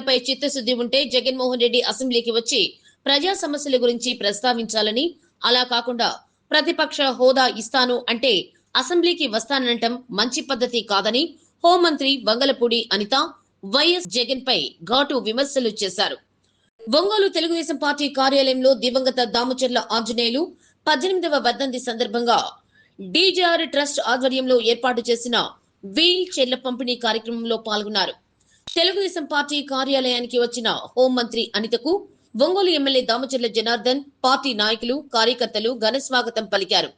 సమస్యలపై చిత్తశుద్ధి ఉంటే జగన్మోహన్ రెడ్డి అసెంబ్లీకి వచ్చి ప్రజా సమస్యల గురించి ప్రస్తావించాలని అలా కాకుండా ప్రతిపక్ష హోదా ఇస్తాను అంటే అసెంబ్లీకి వస్తానంటం మంచి పద్ధతి కాదని హోంమంత్రి వంగలపూడి అనిత వైఎస్ జగన్ పై ఘాటు విమర్శలు చేశారు. ఒంగోలు తెలుగుదేశం పార్టీ కార్యాలయంలో దివంగత దామచర్ల ఆంజనేయులు పద్దెనిమిదవ వర్ధంతి సందర్భంగా డీజీఆర్ ట్రస్ట్ ఆధ్వర్యంలో ఏర్పాటు చేసిన వీల్ చైర్ల పంపిణీ కార్యక్రమంలో పాల్గొన్నారు. తెలుగుదేశం పార్టీ కార్యాలయానికి వచ్చిన హోంమంత్రి అనితకు ఒంగోలు ఎమ్మెల్యే దామచర్ల జనార్దన్ పార్టీ నాయకులు కార్యకర్తలు ఘన స్వాగతం పలికారు.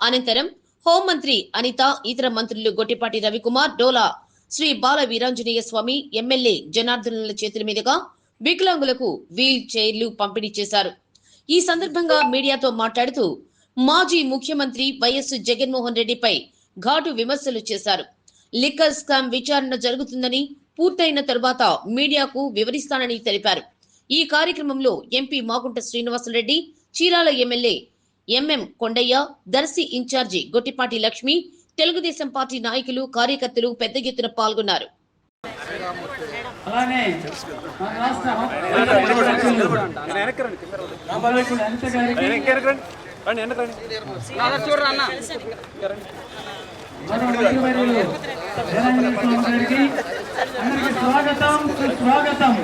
అనంతరం హోంమంత్రి అనిత ఇతర మంత్రులు గొట్టిపాటి రవికుమార్ డోలా శ్రీ బాల వీరాంజనేయ స్వామి ఎమ్మెల్యే జనార్దనుల చేతుల మీదుగా వికలాంగులకు వీల్ చైర్లు పంపిణీ చేశారు. ఈ సందర్భంగా మీడియాతో మాట్లాడుతూ మాజీ ముఖ్యమంత్రి వైఎస్ జగన్మోహన్ రెడ్డిపై ఘాటు విమర్శలు చేశారు. లిక్కర్ స్కామ్ విచారణ జరుగుతుందని పూర్తయిన తరువాత మీడియాకు వివరిస్తానని తెలిపారు. ఈ కార్యక్రమంలో MP Magunta Srinivasa Reddy Chirala MLA MM Kondaiah Darsi incharge Gottipati Lakshmi Telugu Desam party నాయకులు కార్యకర్తలు పెద్ద ఎత్తున పాల్గొన్నారు. అలానే మన స్వాగతం సుస్వాగతం.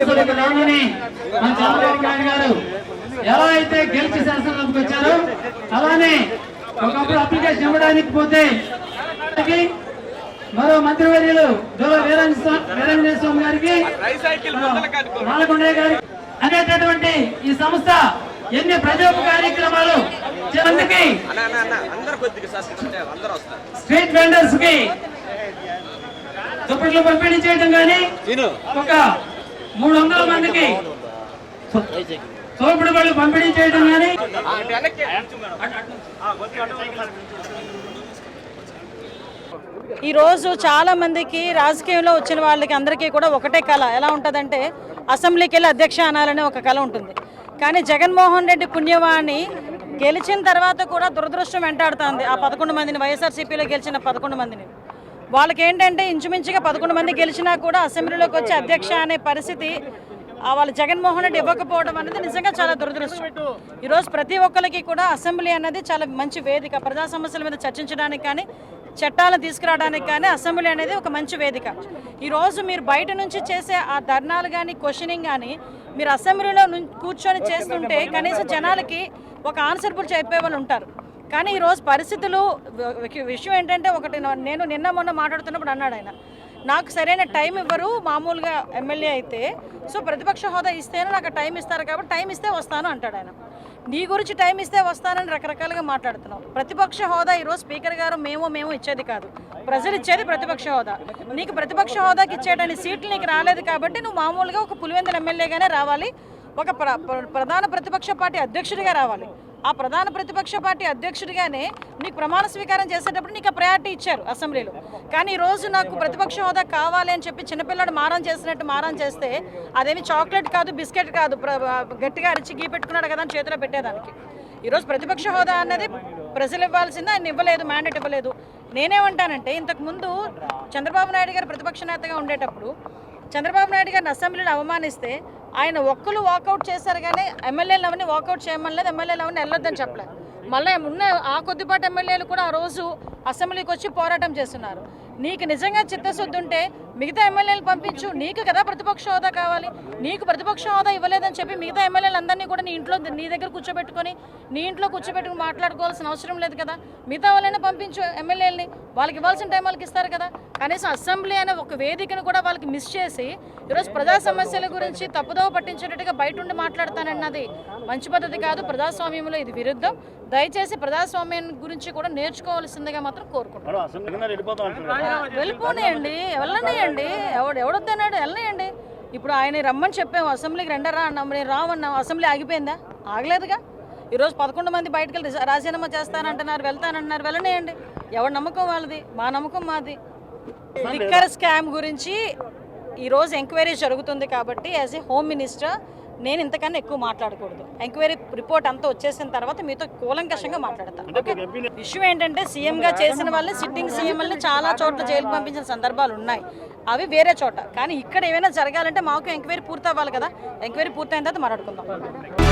ఇప్పటికి రామని మన చంద్రబాబు నాయుడు గారు ఎలా అయితే గెలిచి శాసనంలోకి వచ్చారో అలానే ఒకప్పుడు అప్లికేషన్ ఇవ్వడానికి పోతే మరో మంత్రివర్యులు దూర స్వామి గారికి నాలకొండయ్య గారికి అనేటటువంటి ఈ సంస్థ ఎన్ని ప్రజోప కార్యక్రమాలు స్ట్రీట్ వెండర్స్కి దుప్పట్లు పంపిణీ చేయడం కానీ ఒక మూడు వందల మందికి తోపుడు బళ్ళు పంపిణీ చేయడం కానీ ఈ రోజు చాలా మందికి రాజకీయంలో వచ్చిన వాళ్ళకి అందరికీ కూడా ఒకటే కళ. ఎలా ఉంటుందంటే అసెంబ్లీకి వెళ్ళి అధ్యక్ష అనాలనే ఒక కళ ఉంటుంది. కానీ జగన్మోహన్ రెడ్డి పుణ్యవాణి గెలిచిన తర్వాత కూడా దురదృష్టం వెంటాడుతుంది. ఆ పదకొండు మందిని వైఎస్ఆర్సీపీలో గెలిచిన పదకొండు మందిని. వాళ్ళకి ఏంటంటే ఇంచుమించుగా పదకొండు మంది గెలిచినా కూడా అసెంబ్లీలోకి వచ్చి అధ్యక్ష అనే పరిస్థితి వాళ్ళు జగన్మోహన్ రెడ్డి ఇవ్వకపోవడం అనేది నిజంగా చాలా దురదృష్టం. ఈరోజు ప్రతి ఒక్కరికి కూడా అసెంబ్లీ అనేది చాలా మంచి వేదిక. ప్రజా సమస్యల మీద చర్చించడానికి కానీ చట్టాలను తీసుకురావడానికి కానీ అసెంబ్లీ అనేది ఒక మంచి వేదిక. ఈరోజు మీరు బయట నుంచి చేసే ఆ ధర్నాలు కానీ క్వశ్చనింగ్ కానీ మీరు అసెంబ్లీలో కూర్చొని చేస్తుంటే కనీసం జనాలకి ఒక ఆన్సర్బుల్ చెప్పే వాళ్ళు ఉంటారు. కానీ ఈరోజు పరిస్థితులు విషయం ఏంటంటే ఒకటి నేను నిన్న మొన్న మాట్లాడుతున్నప్పుడు అన్నాడు ఆయన. నాకు సరైన టైం ఇవ్వరు మామూలుగా ఎమ్మెల్యే అయితే. సో ప్రతిపక్ష హోదా ఇస్తేనే నాకు టైం ఇస్తారు కాబట్టి టైం ఇస్తే వస్తాను అంటాడు ఆయన. నీ గురించి టైం ఇస్తే వస్తానని రకరకాలుగా మాట్లాడుతున్నావు. ప్రతిపక్ష హోదా ఈరోజు స్పీకర్ గారు మేము మేము ఇచ్చేది కాదు. ప్రజలు ఇచ్చేది ప్రతిపక్ష హోదా. నీకు ప్రతిపక్ష హోదాకి ఇచ్చేయడానికి సీట్లు నీకు రాలేదు కాబట్టి నువ్వు మామూలుగా ఒక పులివెందుల ఎమ్మెల్యేగానే రావాలి. ఒక ప్ర- ప్ర- ప్రధాన ప్రతిపక్ష పార్టీ అధ్యక్షుడిగా రావాలి. ఆ ప్రధాన ప్రతిపక్ష పార్టీ అధ్యక్షుడిగానే నీకు ప్రమాణ స్వీకారం చేసేటప్పుడు నీకు ఆ ప్రయారిటీ ఇచ్చారు అసెంబ్లీలో. కానీ ఈ రోజు నాకు ప్రతిపక్ష హోదా కావాలి అని చెప్పి చిన్నపిల్లడు మారం చేసినట్టు మారం చేస్తే అదేమి చాక్లెట్ కాదు బిస్కెట్ కాదు ప్ర- గట్టిగా అరిచి గీ పెట్టుకున్నాడు కదా అని చేతిలో పెట్టేదానికి. ఈరోజు ప్రతిపక్ష హోదా అన్నది ప్రజలు ఇవ్వాల్సింది ఆయన ఇవ్వలేదు మ్యాండేట్ ఇవ్వలేదు. నేనేమంటానంటే ఇంతకుముందు చంద్రబాబు నాయుడు గారు ప్రతిపక్ష నేతగా ఉండేటప్పుడు చంద్రబాబు నాయుడు గారిని అసెంబ్లీని అవమానిస్తే ఆయన ఒక్కరు వాకౌట్ చేశారు కానీ ఎమ్మెల్యేలు అవన్నీ వాకౌట్ చేయమనలేదు ఎమ్మెల్యేలు అవన్నీ వెళ్ళొద్దని చెప్పలేదు. మళ్ళీ ఉన్న ఆ కొద్దిపాటి ఎమ్మెల్యేలు కూడా ఆ రోజు అసెంబ్లీకి వచ్చి పోరాటం చేస్తున్నారు. నీకు నిజంగా చిత్తశుద్ధి ఉంటే మిగతా ఎమ్మెల్యేలు పంపించు. నీకు కదా ప్రతిపక్ష హోదా కావాలి. నీకు ప్రతిపక్ష హోదా ఇవ్వలేదని చెప్పి మిగతా ఎమ్మెల్యేలు అందరినీ కూడా నీ ఇంట్లో నీ దగ్గర కూర్చోబెట్టుకొని నీ ఇంట్లో కూర్చోబెట్టుకుని మాట్లాడుకోవాల్సిన అవసరం లేదు కదా. మిగతా వాళ్ళైనా పంపించు ఎమ్మెల్యేలని. వాళ్ళకి ఇవ్వాల్సిన టైం వాళ్ళకి ఇస్తారు కదా. కనీసం అసెంబ్లీ అనే ఒక వేదికను కూడా వాళ్ళకి మిస్ చేసి ఈరోజు ప్రజా సమస్యల గురించి తప్పుదోవ పట్టించేటట్టుగా బయట ఉండి మాట్లాడతానన్నది మంచి పద్ధతి కాదు. ప్రజాస్వామ్యంలో ఇది విరుద్ధం. దయచేసి ప్రజాస్వామ్యం గురించి కూడా నేర్చుకోవాల్సిందిగా మాత్రం కోరుకుంటున్నాను. వెళ్ళిపోనియండి వెళ్ళనియండి ఎవడు ఎవడొద్దన్నాడు? వెళ్ళనియండి. ఇప్పుడు ఆయన రమ్మని చెప్పాము అసెంబ్లీకి రెండరా అన్నాం. నేను రామన్నాం అసెంబ్లీ ఆగిపోయిందా? ఆగలేదుగా. ఈరోజు పదకొండు మంది బయటకు వెళ్ళి రిజ- రాజీనామా చేస్తానంటున్నారు వెళ్తానంటున్నారు. వెళ్ళనియండి. ఎవరి నమ్మకం వాళ్ళది? మా నమ్మకం మాది. లిక్కర్ స్కామ్ గురించి ఈరోజు ఎంక్వైరీ జరుగుతుంది కాబట్టి యాజ్ ఏ హోమ్ మినిస్టర్ నేను ఇంతకన్నా ఎక్కువ మాట్లాడకూడదు. ఎంక్వైరీ రిపోర్ట్ అంతా వచ్చేసిన తర్వాత మీతో కూలంకషంగా మాట్లాడతాను ఓకే? ఇష్యూ ఏంటంటే సీఎంగా చేసిన వాళ్ళని సిట్టింగ్ సీఎంలని చాలా చోట్ల జైలుకు పంపించిన సందర్భాలు ఉన్నాయి. అవి వేరే చోట. కానీ ఇక్కడ ఏమైనా జరగాలంటే మాకు ఎంక్వైరీ పూర్తి అవ్వాలి కదా. ఎంక్వైరీ పూర్తయిన తర్వాత మాట్లాడుకుందాం.